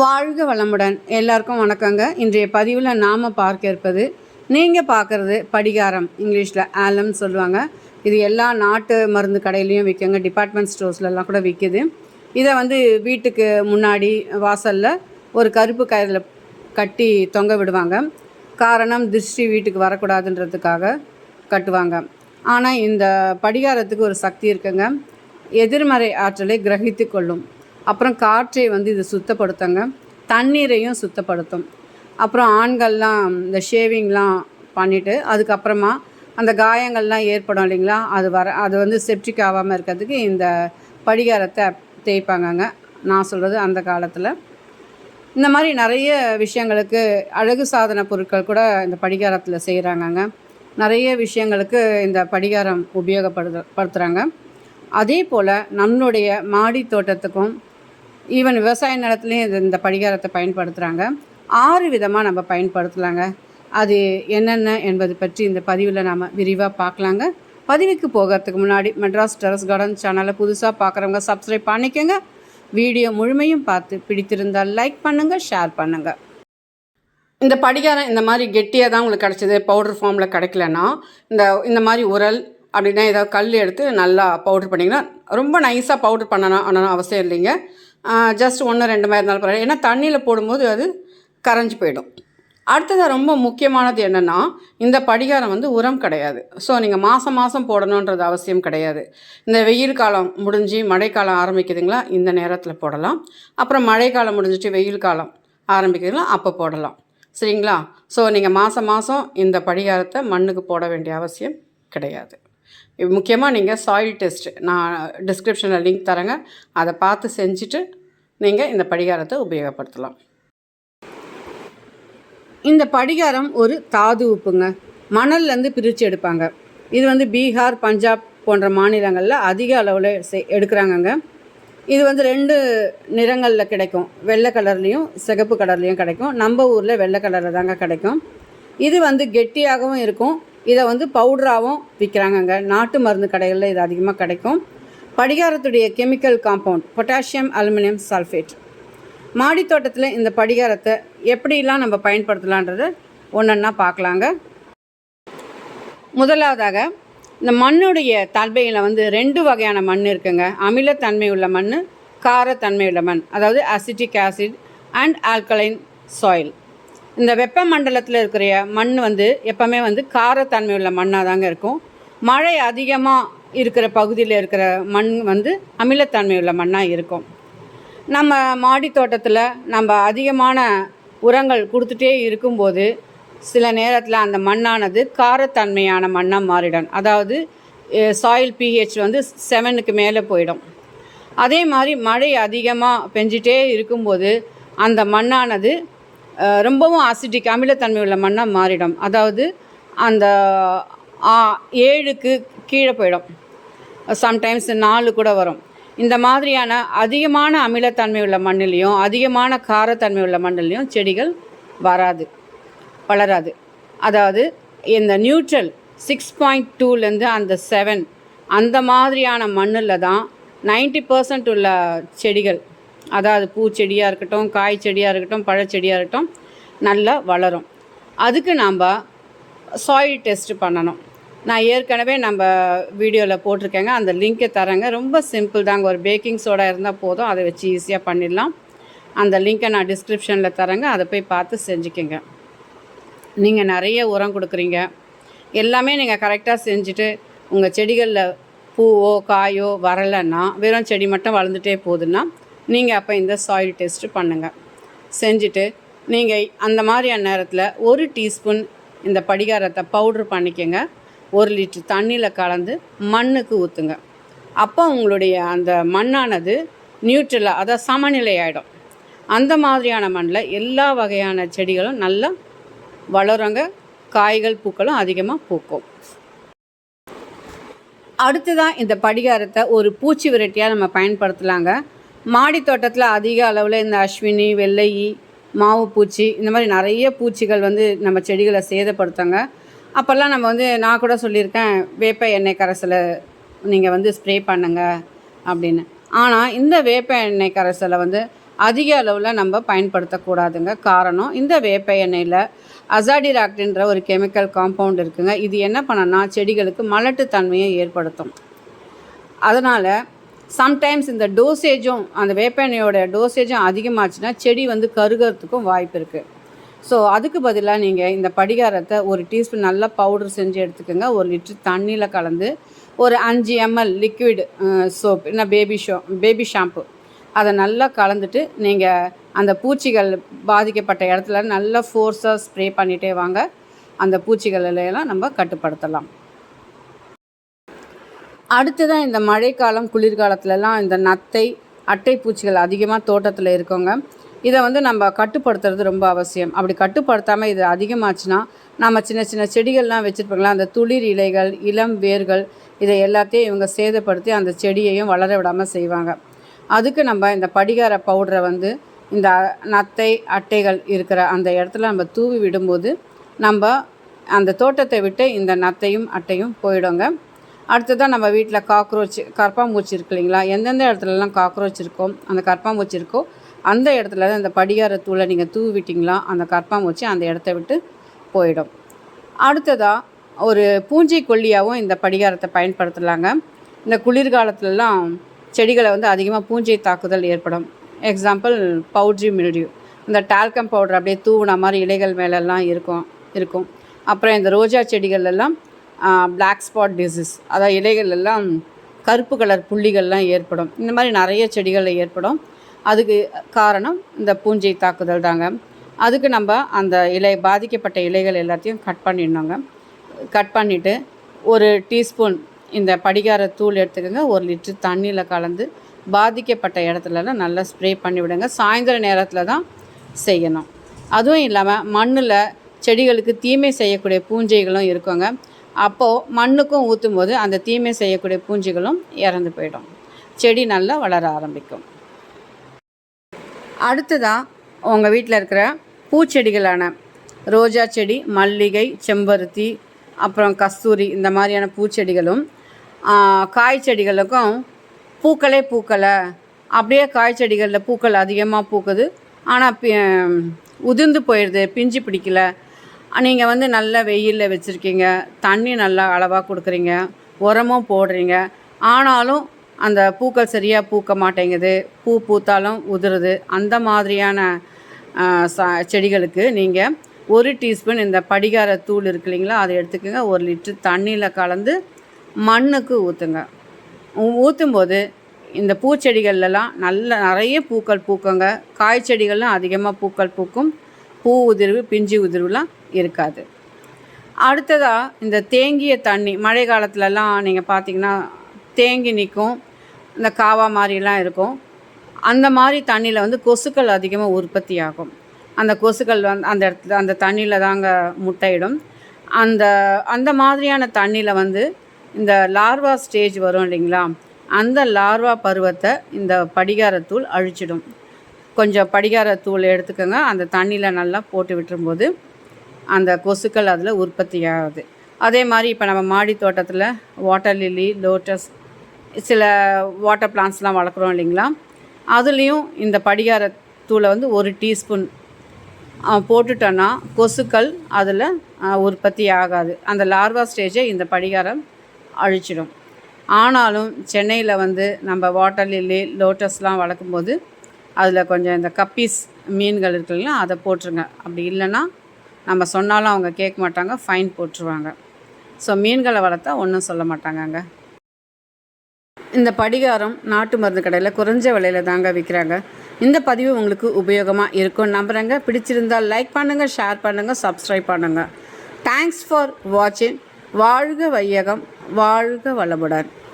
வாழ்க வளமுடன். எல்லாருக்கும் வணக்கங்க. இன்றைய பதிவில் நாம் பார்க்க இருப்பது நீங்கள் பார்க்குறது படிகாரம் இங்கிலீஷில் ஆலம்னு சொல்லுவாங்க. இது எல்லா நாட்டு மருந்து கடையிலையும் விற்குங்க டிபார்ட்மெண்ட் ஸ்டோர்ஸ்லலாம் கூட விற்கிது இதை வந்து வீட்டுக்கு முன்னாடி வாசலில் ஒரு கருப்பு கயிறில் கட்டி தொங்க விடுவாங்க. காரணம் திருஷ்டி வீட்டுக்கு வரக்கூடாதுன்றதுக்காக கட்டுவாங்க. ஆனால் இந்த படிகாரத்துக்கு ஒரு சக்தி இருக்குங்க. எதிர்மறை ஆற்றலை கிரகித்து கொள்ளும். அப்புறம் காற்றை வந்து இது சுத்தப்படுத்துங்க. தண்ணீரையும் சுத்தப்படுத்தும். அப்புறம் ஆண்கள்லாம் இந்த ஷேவிங்லாம் பண்ணிவிட்டு அதுக்கப்புறமா அந்த காயங்கள்லாம் ஏற்படும் இல்லைங்களா? அது வர அது வந்து செப்டிக் ஆகாமல் இருக்கிறதுக்கு இந்த படிகாரத்தை தேய்ப்பாங்கங்க. நான் சொல்கிறது அந்த காலத்தில். இந்த மாதிரி நிறைய விஷயங்களுக்கு அழகு சாதன பொருட்கள் கூட இந்த படிகாரத்தில் செய்கிறாங்கங்க நிறைய விஷயங்களுக்கு இந்த படிகாரம் உபயோகப்படுது படுத்துகிறாங்க அதே போல் நம்மளுடைய மாடி தோட்டத்துக்கும் ஈவன் விவசாய நிலத்துலையும் இது இந்த படிகாரத்தை பயன்படுத்துகிறாங்க ஆறு விதமாக நம்ம பயன்படுத்தலாங்க. அது என்னென்ன என்பது பற்றி இந்த பதிவில் நாம் விரிவாக பார்க்கலாங்க. பதிவுக்கு போகிறதுக்கு முன்னாடி மெட்ராஸ் டெரஸ் கார்டன் சேனலை புதுசாக பார்க்குறவங்க சப்ஸ்கிரைப் பண்ணிக்கோங்க. வீடியோ முழுமையும் பார்த்து பிடித்திருந்தால் லைக் பண்ணுங்கள் ஷேர் பண்ணுங்கள் இந்த படிகாரம் இந்த மாதிரி கெட்டியாக தான் உங்களுக்கு கிடச்சிது. பவுடர் ஃபார்மில் கிடைக்கலன்னா இந்த இந்த மாதிரி உரல் அப்படின்னா ஏதாவது கல் எடுத்து நல்லா பவுடர் பண்ணிங்கன்னா ரொம்ப நைஸாக பவுடர் பண்ணணும் பண்ணணும் அவசியம் இல்லைங்க. ஜஸ்ட் ஒன்று ரெண்டு மாதிரி இருந்தாலும் பரவாயில்ல. ஏன்னா தண்ணியில் போடும்போது அது கரைஞ்சி போயிடும். அடுத்ததாக ரொம்ப முக்கியமானது என்னென்னா இந்த படிகாரம் வந்து உரம் கிடையாது. ஸோ நீங்கள் மாதம் மாதம் போடணுன்றது அவசியம் கிடையாது. இந்த வெயில் காலம் முடிஞ்சு மழைக்காலம் ஆரம்பிக்குதுங்களா? இந்த நேரத்தில் போடலாம். அப்புறம் மழைக்காலம் முடிஞ்சிட்டு வெயில் காலம் ஆரம்பிக்குதுங்களா? அப்போ போடலாம். சரிங்களா? ஸோ நீங்கள் மாதம் மாதம் இந்த படிகாரத்தை மண்ணுக்கு போட வேண்டிய அவசியம் கிடையாது. முக்கியமாக நீங்கள் சாயில் டெஸ்ட் நான் டிஸ்கிரிப்ஷனில் லிங்க் தரேங்க. அதை பார்த்து செஞ்சுட்டு நீங்கள் இந்த படிகாரத்தை உபயோகப்படுத்தலாம். இந்த படிகாரம் ஒரு தாது உப்புங்க. மணல்லேருந்து பிரித்து எடுப்பாங்க. இது வந்து பீகார் பஞ்சாப் போன்ற மாநிலங்களில் அதிக அளவில் செ- எடுக்கிறாங்கங்க. இது வந்து ரெண்டு நிறங்களில் கிடைக்கும். வெள்ளை கலர்லேயும் சிகப்பு கலர்லேயும் கிடைக்கும். நம்ம ஊரில் வெள்ளை கலரில் தாங்க கிடைக்கும். இது வந்து கெட்டியாகவும் இருக்கும். இதை வந்து பவுடராகவும் விற்கிறாங்கங்க நாட்டு மருந்து கடைகளில் இது அதிகமாக கிடைக்கும். படிகாரத்துடைய chemical compound potassium aluminium sulphate மாடித் தோட்டத்தில் இந்த படிகாரத்தை எப்படிலாம் நம்ம பயன்படுத்தலான்றதை ஒன்றொன்னா பார்க்கலாங்க. முதலாவதாக இந்த மண்ணுடைய தன்மையில் வந்து ரெண்டு வகையான மண் இருக்குங்க. அமிலத்தன்மை உள்ள மண் காரத்தன்மை உள்ள மண். அதாவது acetic acid and alkaline soil இந்த வெப்பமண்டலத்தில் இருக்கிற மண் வந்து எப்போவுமே வந்து காரத்தன்மை உள்ள மண்ணாக தாங்க இருக்கும். மழை அதிகமாக இருக்கிற பகுதியில் இருக்கிற மண் வந்து அமிலத்தன்மை உள்ள மண்ணாக இருக்கும். நம்ம மாடி தோட்டத்தில் நம்ம அதிகமான உரங்கள் கொடுத்துட்டே இருக்கும்போது சில நேரத்தில் அந்த மண்ணானது காரத்தன்மையான மண்ணாக மாறிடும். அதாவது சாயில் பிஹெச் வந்து செவனுக்கு மேலே போயிடும். அதே மாதிரி மழை அதிகமாக பெஞ்சிட்டே இருக்கும்போது அந்த மண்ணானது ரொம்பவும் அசிட்டிக் அமிலத்தன்மை உள்ள மண்ணாக மாறிடும். அதாவது அந்த ஆ, ஏழுக்கு கீழே போயிடும். சம்டைம்ஸ் நாலு கூட வரும். இந்த மாதிரியான அதிகமான அமிலத்தன்மை உள்ள மண்ணிலையும் அதிகமான காரத்தன்மை உள்ள மண்ணிலையும் செடிகள் வராது வளராது. அதாவது இந்த நியூட்ரல் சிக்ஸ் பாயிண்ட் டூலேருந்து அந்த செவன் அந்த மாதிரியான மண்ணில் தான் 90% பர்சன்ட் உள்ள செடிகள் அதாவது பூச்செடியாக இருக்கட்டும் காய் செடியாக இருக்கட்டும் பழச்செடியாக இருக்கட்டும் நல்லா வளரும். அதுக்கு நாம் சாயில் டெஸ்ட் பண்ணணும். நான் ஏற்கனவே நம்ம வீடியோவில் போட்டிருக்கேங்க. அந்த லிங்க்கை தரேங்க. ரொம்ப சிம்பிள் தாங்க. ஒரு பேக்கிங் சோடா இருந்தால் போதும். அதை வச்சு ஈஸியாக பண்ணிடலாம். அந்த லிங்க்கை நான் டிஸ்கிரிப்ஷனில் தரேங்க. அதை போய் பார்த்து செஞ்சுக்கோங்க. நீங்கள் நிறைய உரம் கொடுக்குறீங்க. எல்லாமே நீங்கள் கரெக்டாக செஞ்சுட்டு உங்கள் செடிகளில் பூவோ காயோ வரலைன்னா வெறும் செடி மட்டும் வளர்ந்துட்டே போகுதுன்னா நீங்கள் அப்போ இந்த சாயில் டெஸ்ட்டு பண்ணுங்கள் செஞ்சுட்டு நீங்கள் அந்த மாதிரியான நேரத்தில் ஒரு டீஸ்பூன் இந்த படிகாரத்தை பவுட்ரு பண்ணிக்கோங்க. ஒரு லிட்டர் தண்ணியில் கலந்து மண்ணுக்கு ஊற்றுங்க அப்போ உங்களுடைய அந்த மண்ணானது நியூட்ரலாக அதாவது சமநிலை ஆகிடும் அந்த மாதிரியான மண்ணில் எல்லா வகையான செடிகளும் நல்லா வளருங்க. காய்கள் பூக்களும் அதிகமாக பூக்கும். அடுத்ததான் இந்த படிகாரத்தை ஒரு பூச்சி விரட்டியாக நம்ம பயன்படுத்தலாங்க. மாடி தோட்டத்தில் அதிக அளவில் இந்த அஸ்வினி வெள்ளை மாவு பூச்சி இந்த மாதிரி நிறைய பூச்சிகள் வந்து நம்ம செடிகளை சேதப்படுத்தாங்க. அப்போல்லாம் நம்ம வந்து நான் கூட சொல்லியிருக்கேன் வேப்ப எண்ணெய் கரைசலை நீங்கள் வந்து ஸ்ப்ரே பண்ணுங்க அப்படின்னு. ஆனால் இந்த வேப்ப எண்ணெய் கரைசலை வந்து அதிக அளவில் நம்ம பயன்படுத்தக்கூடாதுங்க. காரணம் இந்த வேப்ப எண்ணெயில் அசாடிராக்டின்ற ஒரு கெமிக்கல் காம்பவுண்ட் இருக்குங்க. இது என்ன பண்ணனா செடிகளுக்கு மலட்டுத்தன்மையை ஏற்படுத்தும். அதனால் சம்டைம்ஸ் இந்த டோசேஜும் அந்த வேப்பெண்ணையோட டோசேஜும் அதிகமாச்சுன்னா செடி வந்து கருகிறதுக்கும் வாய்ப்பு இருக்குது ஸோ அதுக்கு பதிலாக நீங்கள் இந்த படிகாரத்தை ஒரு டீஸ்பூன் நல்லா பவுடர் செஞ்சு எடுத்துக்கோங்க. ஒரு லிட்டர் தண்ணியில் கலந்து ஒரு அஞ்சு எம்எல் லிக்விட் சோப் என்ன பேபி ஷோ பேபி ஷாம்பு அதை நல்லா கலந்துட்டு நீங்கள் அந்த பூச்சிகள் பாதிக்கப்பட்ட இடத்துல நல்லா ஃபோர்ஸாக ஸ்ப்ரே பண்ணிகிட்டே வாங்க. அந்த பூச்சிகளெல்லாம் நம்ம கட்டுப்படுத்தலாம். அடுத்ததான் இந்த மழைக்காலம் குளிர்காலத்துலலாம் இந்த நத்தை அட்டை பூச்சிகள் அதிகமாக தோட்டத்தில் இருக்கோங்க இதை வந்து நம்ம கட்டுப்படுத்துறது ரொம்ப அவசியம். அப்படி கட்டுப்படுத்தாமல் இது அதிகமாச்சுன்னா நம்ம சின்ன சின்ன செடிகள்லாம் வச்சுருப்பாங்களா அந்த துளிர் இலைகள் இளம் வேர்கள் இதை எல்லாத்தையும் இவங்க சேதப்படுத்தி அந்த செடியையும் வளர விடாமல் செய்வாங்க. அதுக்கு நம்ம இந்த படிகார பவுடரை வந்து இந்த நத்தை அட்டைகள் இருக்கிற அந்த இடத்துல நம்ம தூவி விடும்போது நம்ம அந்த தோட்டத்தை விட்டு இந்த நத்தையும் அட்டையும் போயிடுங்க. அடுத்ததாக நம்ம வீட்டில் காக்ரோச் கற்பாம்பூச்சி இருக்கு இல்லைங்களா? எந்தெந்த இடத்துலலாம் காக்ரோச் இருக்கோ அந்த கற்பாம்பூச்சி இருக்கோ அந்த இடத்துல தான் இந்த படிகார தூளை நீங்கள் தூவி விட்டிங்களா அந்த கற்பாம்பூச்சி அந்த இடத்த விட்டு போயிடும். அடுத்ததாக ஒரு பூஞ்சை கொல்லியாகவும் இந்த படிகாரத்தை பயன்படுத்தலாங்க. இந்த குளிர்காலத்துலலாம் செடிகளை வந்து அதிகமாக பூஞ்சை தாக்குதல் ஏற்படும். எக்ஸாம்பிள் பவுட்ரி மில்டியூ இந்த டால்கம் பவுடர் அப்படியே தூவுன மாதிரி இலைகள் மேலெல்லாம் இருக்கும் இருக்கும். அப்புறம் இந்த ரோஜா செடிகள் எல்லாம் பிளாக் ஸ்பாட் டிசீஸ் அதாவது இலைகள் எல்லாம் கருப்பு கலர் புள்ளிகள்லாம் ஏற்படும். இந்த மாதிரி நிறைய செடிகளில் ஏற்படும். அதுக்கு காரணம் இந்த பூஞ்சை தாக்குதல் தாங்க. அதுக்கு நம்ம அந்த இலை பாதிக்கப்பட்ட இலைகள் எல்லாத்தையும் கட் பண்ணிடணுங்க. கட் பண்ணிவிட்டு ஒரு டீஸ்பூன் இந்த படிகார தூள் எடுத்துக்கோங்க. ஒரு லிட்டர் தண்ணியில் கலந்து பாதிக்கப்பட்ட இடத்துலலாம் நல்லா ஸ்ப்ரே பண்ணி விடுங்க. சாயந்தர நேரத்தில் தான் செய்யணும். அதுவும் இல்லாமல் மண்ணில் செடிகளுக்கு தீமை செய்யக்கூடிய பூஞ்சைகளும் இருக்குங்க. அப்போது மண்ணுக்கும் ஊற்றும் போது அந்த தீமை செய்யக்கூடிய பூஞ்சிகளும் இறந்து போயிடும். செடி நல்லா வளர ஆரம்பிக்கும். அடுத்ததாக உங்கள் வீட்டில் இருக்கிற பூச்செடிகளான ரோஜா செடி மல்லிகை செம்பருத்தி அப்புறம் கஸ்தூரி இந்த மாதிரியான பூச்செடிகளும் காய் செடிகளுக்கும் பூக்களே பூக்களை அப்படியே காய் செடிகளில் பூக்கள் அதிகமாக பூக்குது. ஆனால் உதிர்ந்து போயிடுது பிஞ்சு பிடிக்கல. நீங்கள் வந்து நல்ல வெயிலில் வச்சுருக்கீங்க தண்ணி நல்லா அளவாக கொடுக்குறீங்க உரமும் போடுறீங்க. ஆனாலும் அந்த பூக்கள் சரியாக பூக்க மாட்டேங்குது பூ பூத்தாலும் உதிருது. அந்த மாதிரியான ச செடிகளுக்கு நீங்கள் ஒரு டீஸ்பூன் இந்த படிகார தூள் இருக்கு இல்லைங்களா அதை எடுத்துக்கோங்க. ஒரு லிட்டர் தண்ணியில் கலந்து மண்ணுக்கு ஊற்றுங்க ஊற்றும்போது இந்த பூச்செடிகள்லாம் நல்ல நிறைய பூக்கள் பூக்குங்க. காய் செடிகள்லாம் அதிகமாக பூக்கள் பூக்கும். பூ உதிர்வு பிஞ்சு உதிர்வுலாம் இருக்காது. அடுத்ததாக இந்த தேங்கிய தண்ணி மழை காலத்துலலாம் நீங்கள் பார்த்தீங்கன்னா தேங்கி நிற்கும் இந்த காவா மாதிரிலாம் இருக்கும். அந்த மாதிரி தண்ணியில் வந்து கொசுக்கள் அதிகமாக உற்பத்தி ஆகும். அந்த கொசுக்கள் வந்து அந்த இடத்துல அந்த தண்ணியில் தாங்க முட்டையிடும். அந்த அந்த மாதிரியான தண்ணியில் வந்து இந்த லார்வா ஸ்டேஜ் வரும் இல்லைங்களா? அந்த லார்வா பருவத்தை இந்த படிகாரத்தூள் அழிச்சிடும். கொஞ்சம் படிகாரத்தூள் எடுத்துக்கோங்க. அந்த தண்ணியில் நல்லா போட்டு விட்டுரும்போது அந்த கொசுக்கள் அதில் உற்பத்தி ஆகுது. அதே மாதிரி இப்போ நம்ம மாடி தோட்டத்தில் வாட்டர் லில்லி லோட்டஸ் சில வாட்டர் பிளான்ஸ்லாம் வளர்க்குறோம் இல்லைங்களா? அதுலேயும் இந்த படிகார தூளை வந்து ஒரு டீஸ்பூன் போட்டுட்டோன்னா கொசுக்கள் அதில் உற்பத்தி ஆகாது. அந்த லார்வா ஸ்டேஜை இந்த படிகாரம் அழிச்சிடும். ஆனாலும் சென்னையில் வந்து நம்ம வாட்டர் லில்லி லோட்டஸ்லாம் வளர்க்கும்போது அதில் கொஞ்சம் இந்த கப்பீஸ் மீன்கள் இருக்குல்லைங்களா அதை போட்டுருங்க. அப்படி இல்லைன்னா நம்ம சொன்னாலும் அவங்க கேட்க மாட்டாங்க ஃபைன் போட்டுருவாங்க. ஸோ மீன்களை வளர்த்தா ஒன்றும் சொல்ல மாட்டாங்கங்க. இந்த படிகாரம் நாட்டு மருந்து கடையில் குறைஞ்ச விலையில் தாங்க விற்கிறாங்க இந்த பதிவு உங்களுக்கு உபயோகமாக இருக்கும் நம்புகிறேங்க பிடிச்சிருந்தால் லைக் பண்ணுங்கள் ஷேர் பண்ணுங்கள் சப்ஸ்கிரைப் பண்ணுங்கள் தேங்க்ஸ் ஃபார் வாட்சிங் வாழ்க வையகம் வாழ்க வளமுடன்.